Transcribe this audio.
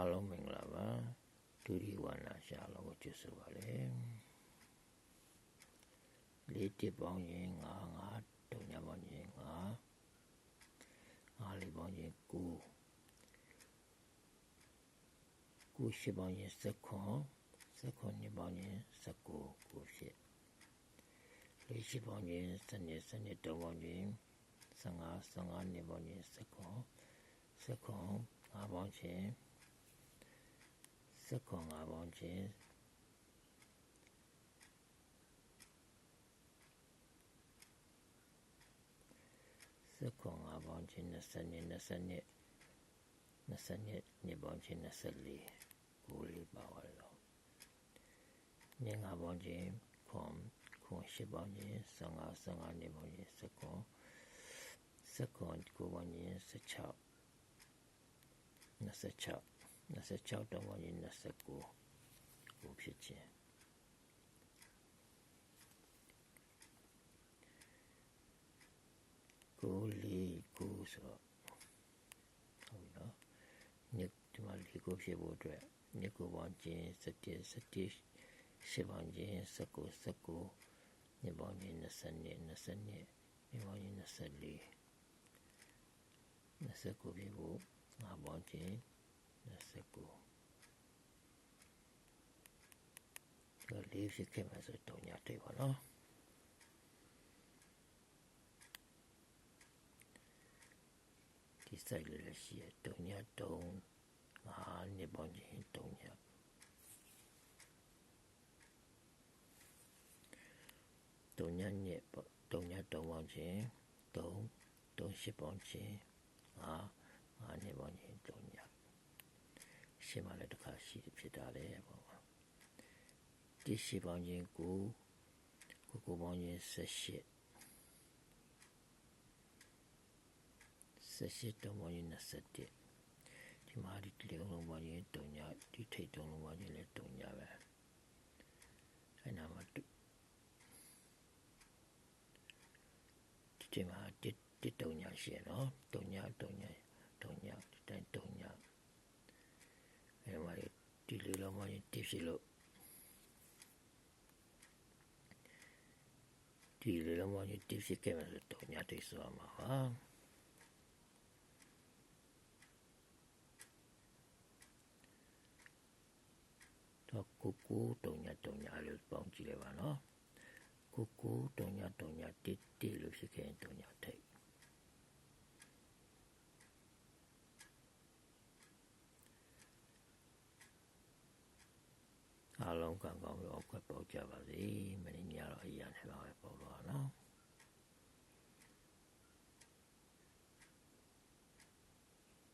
အားလုံးမင်္ဂလာပါဒုတိဝါနာရှာလောကိုကျေးဇူးပါလေလေးတစ်ပေါင်းရင်9 9တုံညာပေါင်းရင်9 9လေးပေါင်းရင်9 9ရှိပေါင်းရင်10ခွန်10ခွန်နှစ်ပေါင်းရင်19 9ဖြစ်လေးရှိပေါင်းရင်စနစ်စနစ်တုံးပေါင်းရင်15 15နှစ်ပေါင်းရင်10ခွန်10ခွန်5ပေါင်းချင်း စက္ကွန်၅ပေါင်းချင်းစက္ကွန်၅ပေါင်းချင်း20နှစ်20နှစ်20နှစ်နှစ်ပေါင်းချင်း24ကိုလေးပါသွားတော့ညငါပေါင်းချင်းခွန်ခွန်၈ပေါင်းချင်း15 15နှစ်ပေါင်းချင်းစက္ကွန်စက္ကွန်ကိုပေါင်းချင်း16 26 26တောင်ဝင်29ကိုဖြစ်ခြင်းကိုလီကိုဆိုတော့ဟုတ်ပြီနော်ညဒီမှာလီကိုဖြစ်ဖို့အတွက်ညကိုပေါင်းခြင်း7 7ရှစ်ပေါင်းခြင်း19 19ညပေါင်းခြင်း20 20ညပေါင်းခြင်း24 29ဖြစ်ဖို့ငါပေါင်းခြင်း 29ဒါလေးဖြစ်ခဲ့မှာဆိုတော့ညာတွေ့ပါနော်ဒီစိုက်လေးရှိရတုံညာတုံငါနှစ်ပေါင်းချင်းတုံညာတုံညာနှစ်တုံညာတုံပေါင်းချင်းတုံတုံရှိပေါင်းချင်းငါငါနှစ်ပေါင်းချင်းတုံညာ ရှင်းမှလည်းတစ်ခါရှိဖြစ်တာလေပေါ့တိရှိပေါင်းချင်းကိုကိုကိုပေါင်းချင်းဆက်ရှိဆက်ရှိတုံးပေါင်းချင်း27ဒီမှာဒီတလုံးလုံးပေါင်းချင်းတုံညာဒီထိတ်တုံးလုံးပေါင်းချင်းလည်းတုံညာပဲအဲ့နာမှာဒီမှာတစ်တစ်တုံညာရှိရနော်တုံညာတုံညာတုံညာဒီတိုင်းတုံညာ အဲမှာဒီလေးလုံးမှတိဖြစ်လို့ဒီလေးလုံးမှတိဖြစ်ခဲ့မယ်ဆိုတော့ညတိဆိုမှာပါတော့ကိုကိုတုံညာတုံညာလို့ပေါင်းကြည့်လိုက်ပါနော်ကိုကိုတုံညာတုံညာတိတိလို့ဖြစ်ခဲ့ရင်တုံညာထိတ် အားလုံးကံကောင်းပြီးအောင်ခွက်ပေါက်ကြပါစေမင်းများတော့အရာနဲ့ပါပဲပေါ်ပါတော့